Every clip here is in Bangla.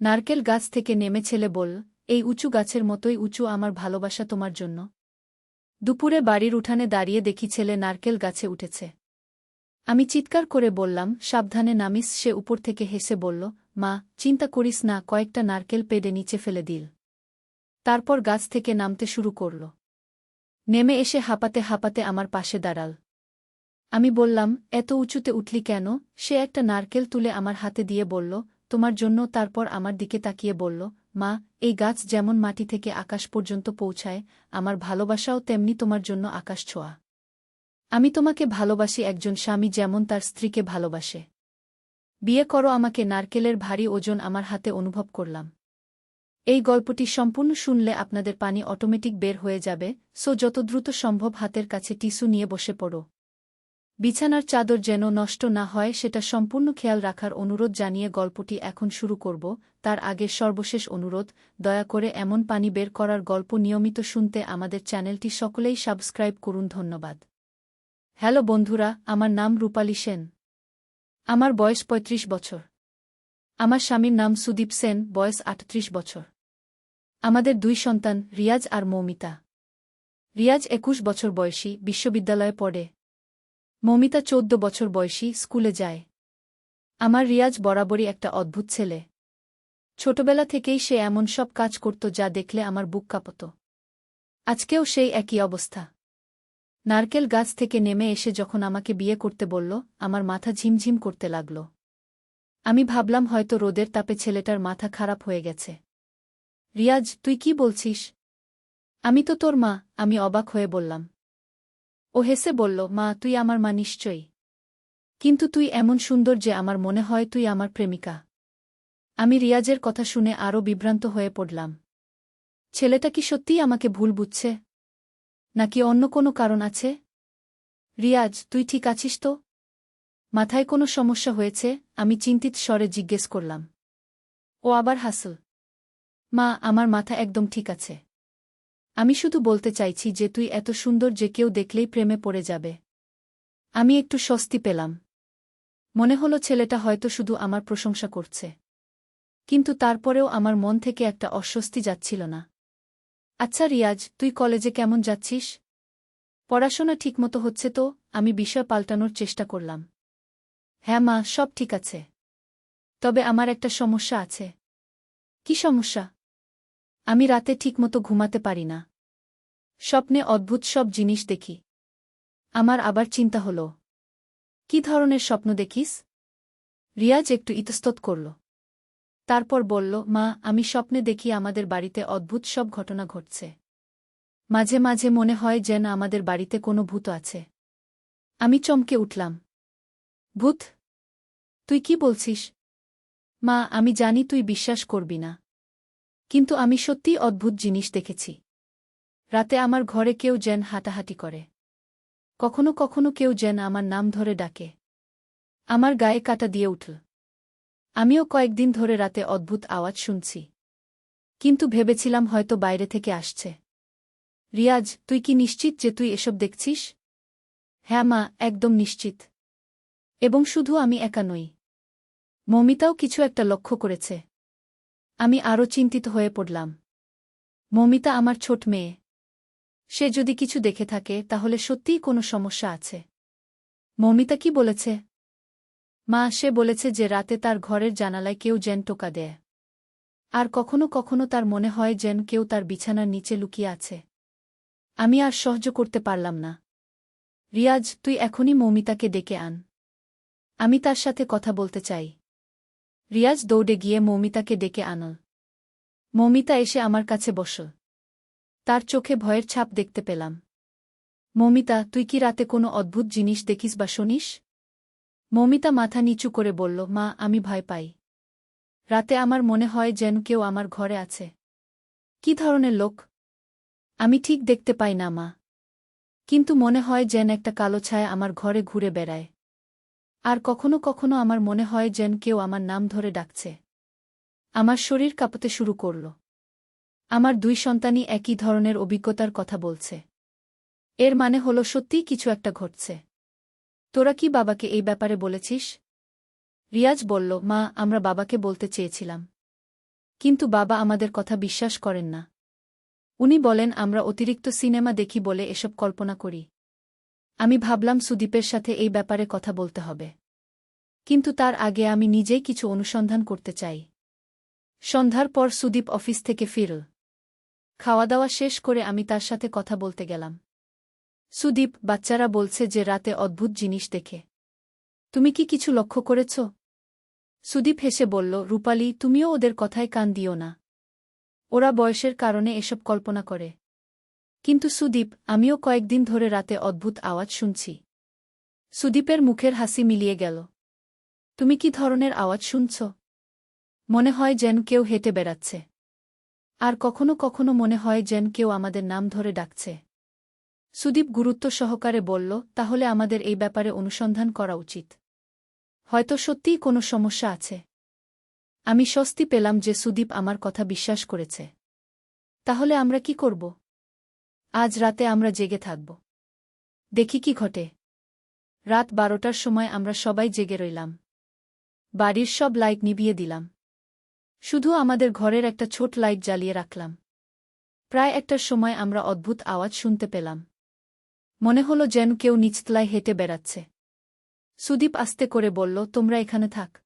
নারকেল গাছ থেকে নেমে ছেলে বল এই উঁচু গাছের মতোই উঁচু আমার ভালোবাসা তোমার জন্য। দুপুরে বাড়ির উঠানে দাঁড়িয়ে দেখি ছেলে নারকেল গাছে উঠেছে। আমি চিৎকার করে বললাম, সাবধানে নামিস। সে উপর থেকে হেসে বলল, মা, চিন্তা করিস না, কয়েকটা নারকেল পেডে নিচে ফেলে দিল। তারপর গাছ থেকে নামতে শুরু করল। নেমে এসে হাঁপাতে হাঁপাতে আমার পাশে দাঁড়াল। আমি বললাম, এত উঁচুতে উঠলি কেন? সে একটা নারকেল তুলে আমার হাতে দিয়ে বলল তোমার জন্য তারপর আমার দিকে তাকিয়ে বলল, মা, এই গাছ যেমন মাটি থেকে আকাশ পর্যন্ত পৌঁছায়, আমার ভালোবাসাও তেমনি তোমার জন্য আকাশ ছোঁয়া। আমি তোমাকে ভালোবাসি, একজন স্বামী যেমন তার স্ত্রীকে ভালোবাসে। বিয়ে করো আমাকে, নারকেলের ভারী ওজন আমার হাতে অনুভব করলাম। এই গল্পটি সম্পূর্ণ শুনলে আপনাদের পানি অটোমেটিক বের হয়ে যাবে, সো যত দ্রুত সম্ভব হাতের কাছে টিস্যু নিয়ে বসে পড়ো। বিছানার চাদর যেন নষ্ট না হয়, সেটা সম্পূর্ণ খেয়াল রাখার অনুরোধ জানিয়ে গল্পটি এখন শুরু করব। তার আগে সর্বশেষ অনুরোধ, দয়া করে এমন পানি বের করার গল্প নিয়মিত শুনতে আমাদের চ্যানেলটি সকলেই সাবস্ক্রাইব করুন, ধন্যবাদ। হ্যালো বন্ধুরা, আমার নাম রূপালী সেন। আমার বয়স ৩৫ বছর। আমার স্বামীর নাম সুদীপ সেন, বয়স আটত্রিশ বছর। আমাদের দুই সন্তান, রিয়াজ আর মৌমিতা। রিয়াজ একুশ বছর বয়সী, বিশ্ববিদ্যালয়ে পড়ে। মৌমিতা চোদ্দ বছর বয়সী স্কুলে যায়। আমার রিয়াজ বরাবরই একটা অদ্ভুত ছেলে। ছোটবেলা থেকেই সে এমন সব কাজ করত যা দেখলে আমার বুক কাঁপত। আজকেও সেই একই অবস্থা। নারকেল গাছ থেকে নেমে এসে যখন আমাকে বিয়ে করতে বলল, আমার মাথা ঝিমঝিম করতে লাগল। আমি ভাবলাম হয়তো রোদের তাপে ছেলেটার মাথা খারাপ হয়ে গেছে। রিয়াজ, তুই কি বলছিস? আমি তো তোর মা, আমি অবাক হয়ে বললাম। ও হেসে বলল, মা, তুই আমার মা নিশ্চয়ই। কিন্তু তুই এমন সুন্দর যে আমার মনে হয় তুই আমার প্রেমিকা। আমি রিয়াজের কথা শুনে আরও বিভ্রান্ত হয়ে পড়লাম। ছেলেটা কি সত্যিই আমাকে ভুল বুঝছে? নাকি অন্য কোনো কারণ আছে? রিয়াজ, তুই ঠিক আছিস তো? মাথায় কোনো সমস্যা হয়েছে? আমি চিন্তিত স্বরে জিজ্ঞেস করলাম। ও আবার হাসল। মা, আমার মাথা একদম ঠিক আছে। আমি শুধু বলতে চাইছি যে তুই এত সুন্দর যে কেউ দেখলেই প্রেমে পড়ে যাবে। আমি একটু স্বস্তি পেলাম। মনে হলো ছেলেটা হয়তো শুধু আমার প্রশংসা করছে। কিন্তু তারপরেও আমার মন থেকে একটা অস্বস্তি যাচ্ছিল না। আচ্ছা রিয়াজ, তুই কলেজে কেমন যাচ্ছিস? পড়াশোনা ঠিকমতো হচ্ছে তো, আমি বিষয় পাল্টানোর চেষ্টা করলাম। হ্যাঁ মা, সব ঠিক আছে। তবে আমার একটা সমস্যা আছে। কি সমস্যা? আমি রাতে ঠিকমতো ঘুমাতে পারি না। স্বপ্নে অদ্ভুত সব জিনিস দেখি। আমার আবার চিন্তা হল, কি ধরনের স্বপ্ন দেখিস? রিয়াজ একটু ইতস্তত করল। তারপর বলল, মা, আমি স্বপ্নে দেখি আমাদের বাড়িতে অদ্ভুত সব ঘটনা ঘটছে। মাঝে মাঝে মনে হয় যেন আমাদের বাড়িতে কোনো ভূত আছে। আমি চমকে উঠলাম। ভূত? তুই কি বলছিস? মা, আমি জানি তুই বিশ্বাস করবি না। কিন্তু আমি সত্যিই অদ্ভুত জিনিস দেখেছি। রাতে আমার ঘরে কেউ যেন হাঁটাহাঁটি করে। কখনো কখনো কেউ যেন আমার নাম ধরে ডাকে। আমার গায়ে কাটা দিয়ে উঠল। আমিও কয়েকদিন ধরে রাতে অদ্ভুত আওয়াজ শুনছি। কিন্তু ভেবেছিলাম হয়তো বাইরে থেকে আসছে। রিয়াজ, তুই কি নিশ্চিত যে তুই এসব দেখছিস? হ্যাঁ মা, একদম নিশ্চিত। এবং শুধু আমি একা নই। মমিতাও কিছু একটা লক্ষ্য করেছে। আমি আরও চিন্তিত হয়ে পড়লাম। মমিতা আমার ছোট মেয়ে। সে যদি কিছু দেখে থাকে, তাহলে সত্যিই কোনো সমস্যা আছে। মমিতা কি বলেছে? মা, সে বলেছে যে রাতে তার ঘরের জানালায় কেউ যেন টোকা দেয়। আর কখনো কখনো তার মনে হয় যেন কেউ তার বিছানার নিচে লুকিয়ে আছে। আমি আর সহ্য করতে পারলাম না। রিয়াজ, তুই এখনই মৌমিতাকে ডেকে আন। আমি তার সাথে কথা বলতে চাই। রিয়াজ দৌড়ে গিয়ে মৌমিতাকে ডেকে আনল। মৌমিতা এসে আমার কাছে বসল। তার চোখে ভয়ের ছাপ দেখতে পেলাম। মৌমিতা, তুই কি রাতে কোনো অদ্ভুত জিনিস দেখিস বা শুনিস? মৌমিতা মাথা নিচু করে বলল, মা, আমি ভয় পাই। রাতে আমার মনে হয় যেন কেউ আমার ঘরে আছে। কি ধরনের লোক? আমি ঠিক দেখতে পাই না, মা। কিন্তু মনে হয় যেন একটা কালো ছায়া আমার ঘরে ঘুরে বেড়ায়। আর কখনো কখনো আমার মনে হয় যেন কেউ আমার নাম ধরে ডাকছে। আমার শরীর কাঁপতে শুরু করল। আমার দুই সন্তানই একই ধরনের অভিজ্ঞতার কথা বলছে। এর মানে হল সত্যিই কিছু একটা ঘটছে। তোরা কি বাবাকে এই ব্যাপারে বলেছিস? রিয়াজ বলল, মা, আমরা বাবাকে বলতে চেয়েছিলাম। কিন্তু বাবা আমাদের কথা বিশ্বাস করেন না। উনি বলেন, আমরা অতিরিক্ত সিনেমা দেখি বলে এসব কল্পনা করি। আমি ভাবলাম সুদীপের সাথে এই ব্যাপারে কথা বলতে হবে। কিন্তু তার আগে আমি নিজেই কিছু অনুসন্ধান করতে চাই। সন্ধ্যার পর সুদীপ অফিস থেকে ফিরল। খাওয়া দাওয়া শেষ করে আমি তার সাথে কথা বলতে গেলাম। সুদীপ, বাচ্চারা বলছে যে রাতে অদ্ভুত জিনিস দেখে। তুমি কি কিছু লক্ষ্য করেছ? সুদীপ হেসে বলল, রূপালী, তুমিও ওদের কথায় কান দিও না। ওরা বয়সের কারণে এসব কল্পনা করে। কিন্তু সুদীপ, আমিও কয়েকদিন ধরে রাতে অদ্ভুত আওয়াজ শুনছি। সুদীপের মুখের হাসি মিলিয়ে গেল। তুমি কি ধরনের আওয়াজ শুনছ? মনে হয় যেন কেউ হেঁটে বেড়াচ্ছে। আর কখনো কখনো মনে হয় যেন কেউ আমাদের নাম ধরে ডাকছে। সুদীপ গুরুত্ব সহকারে বলল, তাহলে আমাদের এই ব্যাপারে অনুসন্ধান করা উচিত। হয়তো সত্যিই কোনো সমস্যা আছে। আমি স্বস্তি পেলাম যে সুদীপ আমার কথা বিশ্বাস করেছে। তাহলে আমরা কি করব? আজ রাতে আমরা জেগে থাকব। দেখি কি ঘটে। রাত বারোটার সময় আমরা সবাই জেগে রইলাম। বাড়ির সব লাইট নিভিয়ে দিলাম। শুধু আমাদের ঘরের একটা ছোট লাইট জ্বালিয়ে রাখলাম। প্রায় একটার সময় আমরা অদ্ভুত আওয়াজ শুনতে পেলাম। মনে হলো যেন কেউ নিচতলায় হেঁটে বেড়াচ্ছে। সুদীপ আস্তে করে বলল, তোমরা এখানে থাক।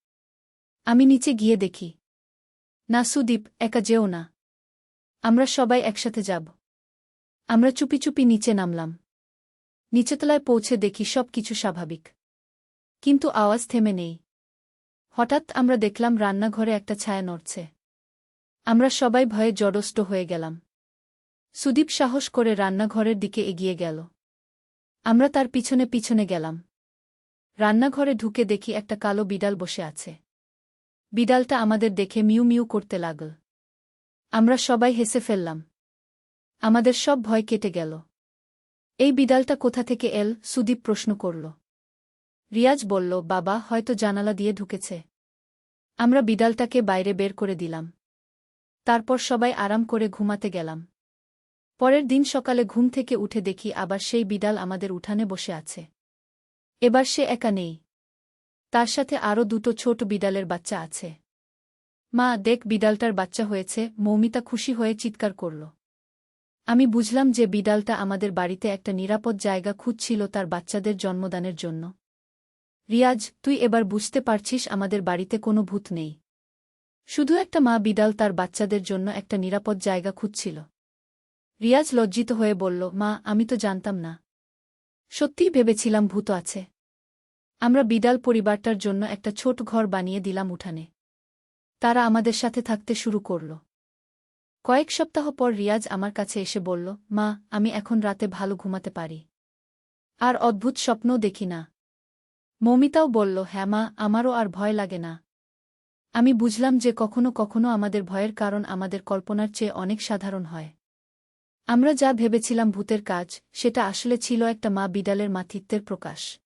আমি নিচে গিয়ে দেখি। না সুদীপ, একা যেও না। আমরা সবাই একসাথে যাব। আমরা চুপি চুপি নিচে নামলাম। নিচেতলায় পৌঁছে দেখি সব কিছু স্বাভাবিক। কিন্তু আওয়াজ থেমে নেই। হঠাৎ আমরা দেখলাম রান্নাঘরে একটা ছায়া নড়ছে। আমরা সবাই ভয়ে জড়ষ্ট হয়ে গেলাম। সুদীপ সাহস করে রান্নাঘরের দিকে এগিয়ে গেল। আমরা তার পিছনে পিছনে গেলাম। রান্নাঘরে ঢুকে দেখি একটা কালো বিড়াল বসে আছে। বিড়ালটা আমাদের দেখে মিউ মিউ করতে লাগল। আমরা সবাই হেসে ফেললাম। আমাদের সব ভয় কেটে গেল। এই বিড়ালটা কোথা থেকে এল, সুদীপ প্রশ্ন করল। রিয়াজ বলল, বাবা, হয়তো জানালা দিয়ে ঢুকেছে। আমরা বিড়ালটাকে বাইরে বের করে দিলাম। তারপর সবাই আরাম করে ঘুমাতে গেলাম। পরের দিন সকালে ঘুম থেকে উঠে দেখি আবার সেই বিড়াল আমাদের উঠানে বসে আছে। এবার সে একা নেই। তার সাথে আরও দুটো ছোট বিড়ালের বাচ্চা আছে। মা, দেখ বিড়ালটার বাচ্চা হয়েছে। মৌমিতা খুশি হয়ে চিৎকার করল। আমি বুঝলাম যে বিড়ালটা আমাদের বাড়িতে একটা নিরাপদ জায়গা খুঁজছিল তার বাচ্চাদের জন্মদানের জন্য। রিয়াজ, তুই এবার বুঝতে পারছিস আমাদের বাড়িতে কোনো ভূত নেই। শুধু একটা মা বিড়াল তার বাচ্চাদের জন্য একটা নিরাপদ জায়গা খুঁজছিল। রিয়াজ লজ্জিত হয়ে বলল, মা, আমি তো জানতাম না। সত্যিই ভেবেছিলাম ভূত আছে। আমরা বিড়াল পরিবারটার জন্য একটা ছোট ঘর বানিয়ে দিলাম উঠানে। তারা আমাদের সাথে থাকতে শুরু করল। কয়েক সপ্তাহ পর রিয়াজ আমার কাছে এসে বলল, মা, আমি এখন রাতে ভালো ঘুমাতে পারি। আর অদ্ভুত স্বপ্নও দেখি না। মৌমিতাও বলল হ্যাঁ মা, আমারও আর ভয় লাগে না। আমি বুঝলাম যে কখনো কখনো আমাদের ভয়ের কারণ আমাদের কল্পনার চেয়ে অনেক সাধারণ হয়। আমরা যা ভেবেছিলাম ভূতের কাজ, সেটা আসলে ছিল একটা মা বিড়ালের মাতৃত্বের প্রকাশ।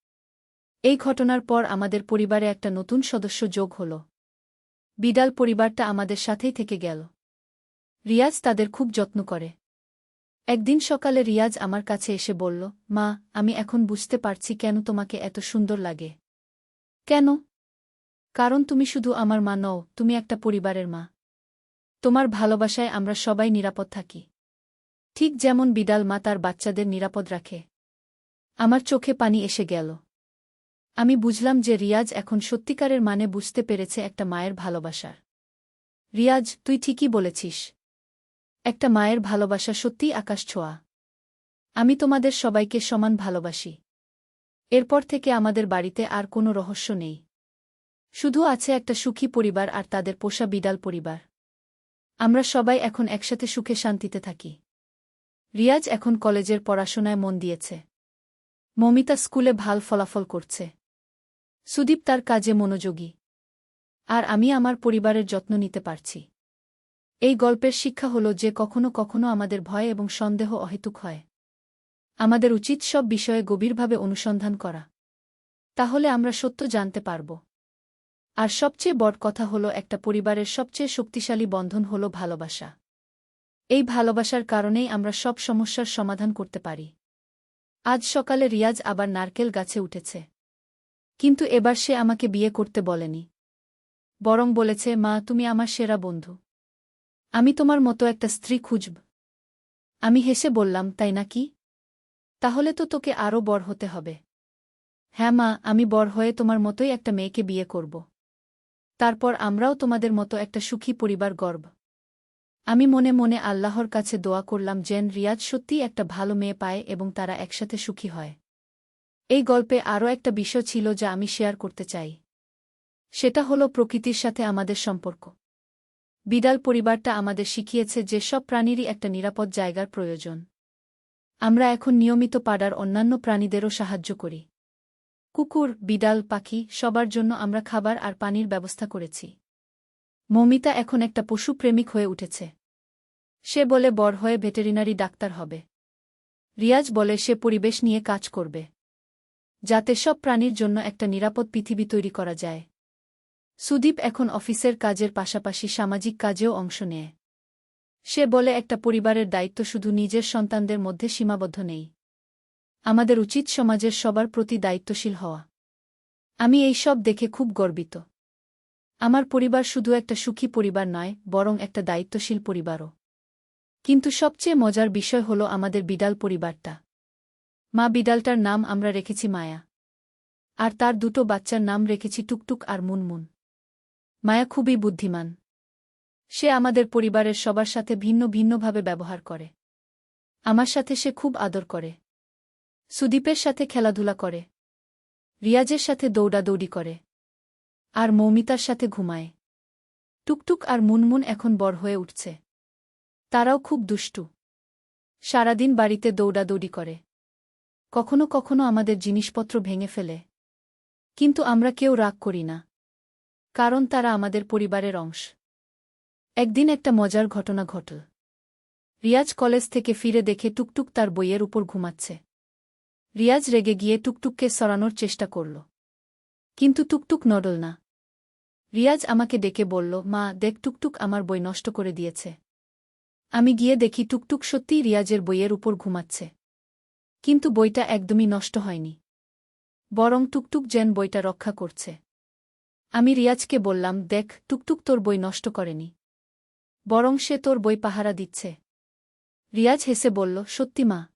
এই ঘটনার পর আমাদের পরিবারে একটা নতুন সদস্য যোগ হল। বিড়াল পরিবারটা আমাদের সাথেই থেকে গেল। রিয়াজ তাদের খুব যত্ন করে। একদিন সকালে রিয়াজ আমার কাছে এসে বলল, মা, আমি এখন বুঝতে পারছি কেন তোমাকে এত সুন্দর লাগে। কেন? কারণ তুমি শুধু আমার মা নও, তুমি একটা পরিবারের মা। তোমার ভালোবাসায় আমরা সবাই নিরাপদ থাকি। ঠিক যেমন বিদাল মা তার বাচ্চাদের নিরাপদ রাখে। আমার চোখে পানি এসে গেল। আমি বুঝলাম যে রিয়াজ এখন সত্যিকারের মানে বুঝতে পেরেছে একটা মায়ের ভালোবাসার। রিয়াজ, তুই ঠিকই বলেছিস। একটা মায়ের ভালোবাসা সত্যিই আকাশ ছোঁয়া। আমি তোমাদের সবাইকে সমান ভালোবাসি। এরপর থেকে আমাদের বাড়িতে আর কোনো রহস্য নেই। শুধু আছে একটা সুখী পরিবার আর তাদের পোষা বিড়াল পরিবার। আমরা সবাই এখন একসাথে সুখে শান্তিতে থাকি। রিয়াজ এখন কলেজের পড়াশোনায় মন দিয়েছে। মমিতা স্কুলে ভালো ফলাফল করছে। সুদীপ তার কাজে মনোযোগী। আর আমি আমার পরিবারের যত্ন নিতে পারছি। এই গল্পের শিক্ষা হল যে কখনো কখনো আমাদের ভয় এবং সন্দেহ অহেতুক হয়। আমাদের উচিত সব বিষয়ে গভীরভাবে অনুসন্ধান করা। তাহলে আমরা সত্য জানতে পারব। আর সবচেয়ে বড় কথা হল একটা পরিবারের সবচেয়ে শক্তিশালী বন্ধন হল ভালোবাসা। এই ভালোবাসার কারণেই আমরা সব সমস্যার সমাধান করতে পারি। আজ সকালে রিয়াজ আবার নারকেল গাছে উঠেছে। কিন্তু এবার সে আমাকে বিয়ে করতে বলেনি। বরং বলেছে, মা, তুমি আমার সেরা বন্ধু। আমি তোমার মতো একটা স্ত্রী খুঁজব। আমি হেসে বললাম, তাই নাকি তাহলে তো তোকে আরও বড় হতে হবে। হ্যাঁ মা, আমি বড় হয়ে তোমার মতোই একটা মেয়েকে বিয়ে করব। তারপর আমরাও তোমাদের মতো একটা সুখী পরিবার গর্ব আমি মনে মনে আল্লাহর কাছে দোয়া করলাম যেন রিয়াজ সত্যিই একটা ভালো মেয়ে পায় এবং তারা একসাথে সুখী হয়। এই গল্পে আরও একটা বিষয় ছিল যা আমি শেয়ার করতে চাই। সেটা হলো প্রকৃতির সাথে আমাদের সম্পর্ক। বিড়াল পরিবারটা আমাদের শিখিয়েছে যে সব প্রাণীরই একটা নিরাপদ জায়গার প্রয়োজন। আমরা এখন নিয়মিত পাড়ার অন্যান্য প্রাণীদেরও সাহায্য করি। কুকুর, বিড়াল, পাখি, সবার জন্য আমরা খাবার আর পানির ব্যবস্থা করেছি। মমিতা এখন একটা পশু প্রেমিক হয়ে উঠেছে। সে বলে বড় হয়ে ভেটেরিনারি ডাক্তার হবে। রিয়াজ বলে, সে পরিবেশ নিয়ে কাজ করবে। যাতে সব প্রাণীর জন্য একটা নিরাপদ পৃথিবী তৈরি করা যায়। সুদীপ এখন অফিসের কাজের পাশাপাশি সামাজিক কাজেও অংশ নেয়। সে বলে, একটা পরিবারের দায়িত্ব শুধু নিজের সন্তানদের মধ্যে সীমাবদ্ধ নেই। আমাদের উচিত সমাজের সবার প্রতি দায়িত্বশীল হওয়া। আমি এই সব দেখে খুব গর্বিত। আমার পরিবার শুধু একটা সুখী পরিবার নয়, বরং একটা দায়িত্বশীল পরিবারও। কিন্তু সবচেয়ে মজার বিষয় হল আমাদের বিড়াল পরিবারটা। মা বিড়ালটার নাম আমরা রেখেছি মায়া। আর তার দুটো বাচ্চার নাম রেখেছি টুকটুক আর মুনমুন। মায়া খুবই বুদ্ধিমান। সে আমাদের পরিবারের সবার সাথে ভিন্ন ভিন্নভাবে ব্যবহার করে। আমার সাথে সে খুব আদর করে। সুদীপের সাথে খেলাধুলা করে। রিয়াজের সাথে দৌড়াদৌড়ি করে। আর মৌমিতার সাথে ঘুমায়। টুকটুক আর মুনমুন এখন বড় হয়ে উঠছে। তারাও খুব দুষ্টু। সারাদিন বাড়িতে দৌড়াদৌড়ি করে। কখনো কখনো আমাদের জিনিসপত্র ভেঙে ফেলে। কিন্তু আমরা কেউ রাগ করি না। কারণ তারা আমাদের পরিবারের অংশ। একদিন একটা মজার ঘটনা ঘটল। রিয়াজ কলেজ থেকে ফিরে দেখে টুকটুক তার বইয়ের উপর ঘুমাচ্ছে। রিয়াজ রেগে গিয়ে টুকটুককে সরানোর চেষ্টা করল। কিন্তু টুকটুক নডল না। রিয়াজ আমাকে ডেকে বলল, মা, দেখ টুকটুক আমার বই নষ্ট করে দিয়েছে। আমি গিয়ে দেখি টুকটুক সত্যিই রিয়াজের বইয়ের উপর ঘুমাচ্ছে। কিন্তু বইটা একদমই নষ্ট হয়নি। বরং টুকটুক যেন বইটা রক্ষা করছে। আমি রিয়াজকে বললাম, দেখ, টুকটুক তোর বই নষ্ট করেনি। বরং সে তোর বই পাহারা দিচ্ছে। রিয়াজ হেসে বলল, সত্যি মা।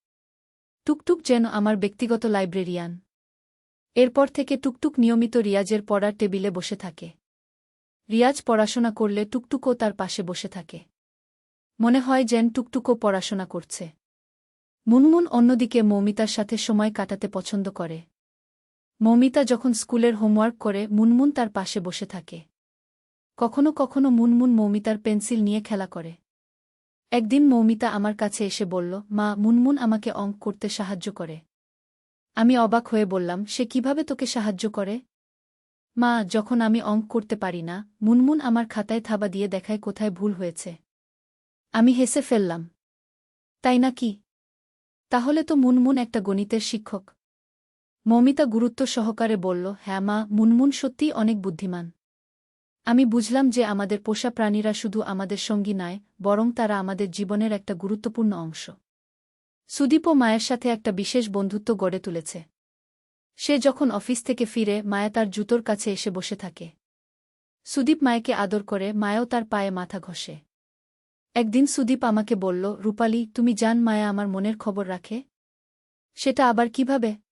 টুকটুক যেন আমার ব্যক্তিগত লাইব্রেরিয়ান। এরপর থেকে টুকটুক নিয়মিত রিয়াজের পড়ার টেবিলে বসে থাকে। রিয়াজ পড়াশোনা করলে টুকটুকও তার পাশে বসে থাকে। মনে হয় যেন টুকটুকও পড়াশোনা করছে। মুনমুন অন্যদিকে মৌমিতার সাথে সময় কাটাতে পছন্দ করে। মৌমিতা যখন স্কুলের হোমওয়ার্ক করে, মুনমুন তার পাশে বসে থাকে। কখনো কখনো মুনমুন মৌমিতার পেন্সিল নিয়ে খেলা করে। একদিন মৌমিতা আমার কাছে এসে বলল, মা, মুনমুন আমাকে অঙ্ক করতে সাহায্য করে। আমি অবাক হয়ে বললাম, সে কীভাবে তোকে সাহায্য করে? মা, যখন আমি অঙ্ক করতে পারি না, মুনমুন আমার খাতায় থাবা দিয়ে দেখায় কোথায় ভুল হয়েছে। আমি হেসে ফেললাম। তাই না কি? তাহলে তো মুনমুন একটা গণিতের শিক্ষক। মৌমিতা গুরুত্ব সহকারে বলল হ্যাঁ মা, মুনমুন সত্যিই অনেক বুদ্ধিমান। আমি বুঝলাম যে আমাদের পোষা প্রাণীরা শুধু আমাদের সঙ্গী নয়, বরং তারা আমাদের জীবনের একটা গুরুত্বপূর্ণ অংশ। সুদীপ ও মায়ের সাথে একটা বিশেষ বন্ধুত্ব গড়ে তুলেছে। সে যখন অফিস থেকে ফিরে, মায়া তার জুতোর কাছে এসে বসে থাকে। সুদীপ মায়েকে আদর করে, মায়াও তার পায়ে মাথা ঘষে। একদিন সুদীপ আমাকে বলল, রূপালী, তুমি জান মায়া আমার মনের খবর রাখে? সেটা আবার কীভাবে?